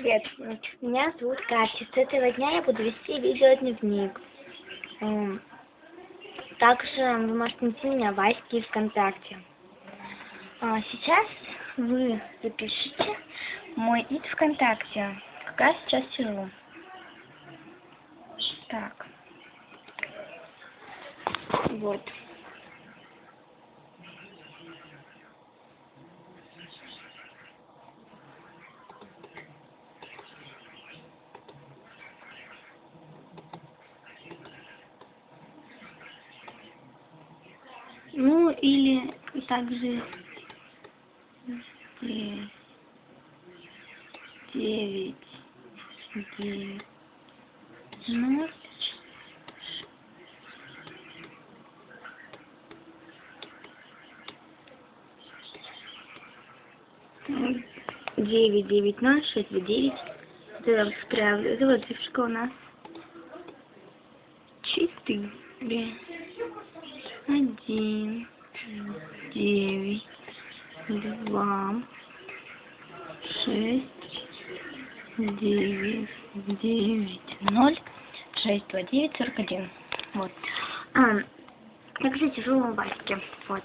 привет. Меня зовут Катя. С этого дня я буду вести видеодневник. Также вы можете найти меня в Аське и ВКонтакте. А Сейчас вы запишите мой ид ВКонтакте. Как я сейчас сижу. Так. Вот. Ну, или также де- девять, девять, ноль, девять, девять, ноль, шесть, девять. Это вот циферка у нас. Четыре, один, девять, два, шесть, девять, девять, ноль, шесть, два, девять, сорок один. Вот. А, я, кстати, живу в Ваське. Вот.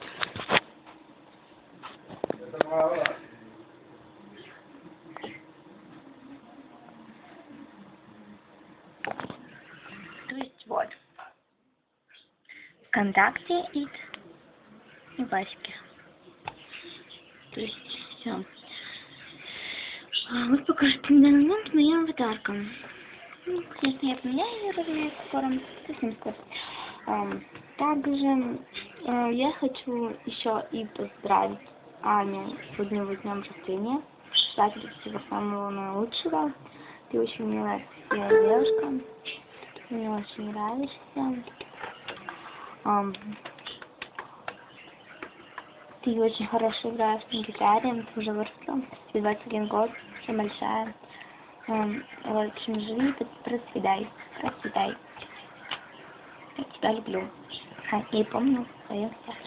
То есть вот. ВКонтакте и Ваське. То есть все. А, вот покажите мне момент моим аватаркам. Ну, конечно, я поменяю ее, разумеется, скоро. Совсем скоро. Ам, также э, я хочу еще и поздравить Аню с его днем рождения. Желать тебе всего самого наилучшего. Ты очень милая девушка. Ты мне очень нравишься. Ты очень хорошо играешь на гитаре, ты уже выросла, тебе 21 год, уже большая. Ам, В общем, живи, процветай, процветай. Я тебя люблю. А, и помню в своем сердце.